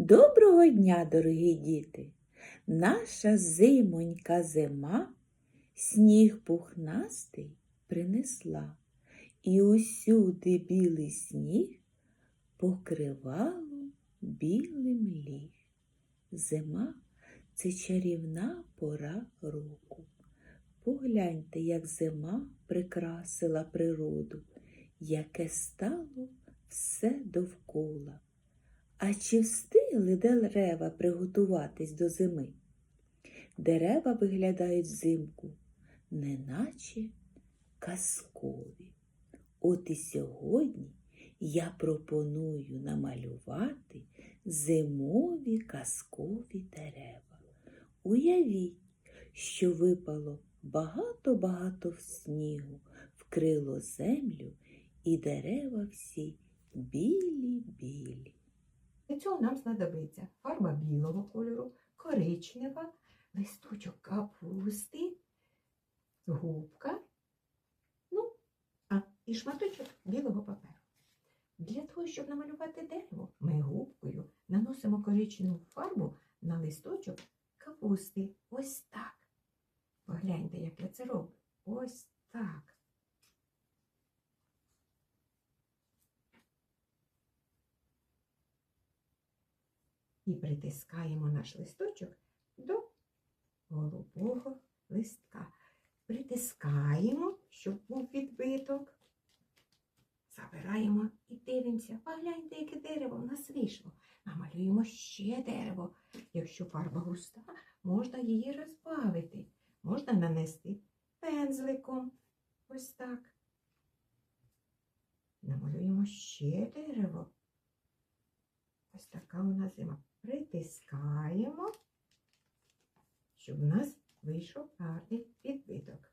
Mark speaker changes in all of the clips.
Speaker 1: Доброго дня, дорогі діти! Наша зимонька зима сніг пухнастий принесла, і усюди білий сніг покривало білим ліг. Зима це чарівна пора року. Погляньте, як зима прикрасила природу, яке стало все довкола. А чи встигли дерева приготуватись до зими? Дерева виглядають взимку, неначе казкові. От і сьогодні я пропоную намалювати зимові казкові дерева. Уявіть, що випало багато-багато снігу, вкрило землю, і дерева всі білі-білі.
Speaker 2: Для цього нам знадобиться фарба білого кольору, коричнева, листочок капусти, губка, ну, а і шматочок білого паперу. Для того, щоб намалювати дерево, ми губкою наносимо коричневу фарбу на листочок капусти. Ось так. Погляньте, як я це роблю. Ось так. І притискаємо наш листочок до голубого листка. Притискаємо, щоб був відбиток. Забираємо і дивимося. Погляньте, яке дерево в нас вийшло. Намалюємо ще дерево. Якщо фарба густа, можна її розбавити. Можна нанести пензликом. Ось так. Намалюємо ще дерево. Ось така у нас зима. Притискаємо, щоб у нас вийшов гарний відбиток.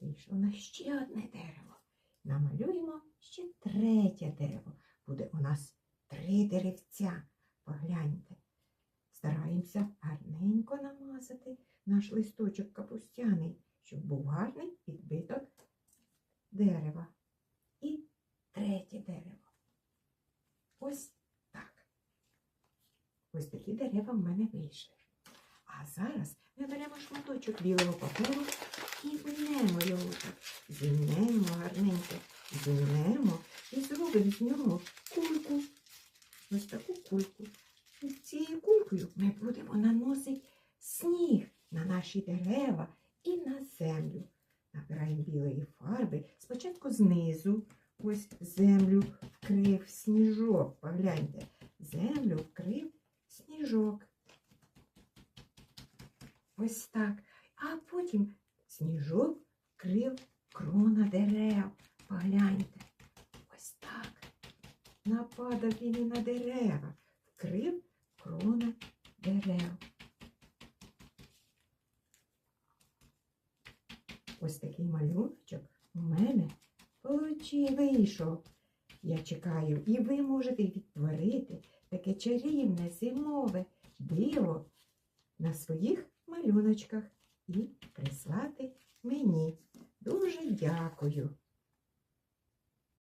Speaker 2: Вийшло на ще одне дерево. Намалюємо ще третє дерево. Буде у нас три деревця. Погляньте. Стараємося гарненько намазати наш листочок капустяний, щоб був гарний відбиток дерева. І третє дерево. Ось так. Ось такі дерева в мене вийшли. А зараз ми беремо шматочок білого паперу і винемо його так. Зімнемо гарненько, зімнемо і зробимо з нього кульку. Ось таку кульку. І цією кулькою ми будемо наносити сніг на наші дерева і на землю. Набираємо білої фарби. Спочатку знизу. Ось землю вкрив сніжок. Погляньте, землю сніжок. Ось так. А потім сніжок вкрив крона дерев. Погляньте. Ось так. Нападав він і на дерева, вкрив крона дерев. Ось такий малюночок у мене вийшов. Я чекаю, і ви можете відтворити таке чарівне зимове диво на своїх малюночках і прислати мені. Дуже дякую.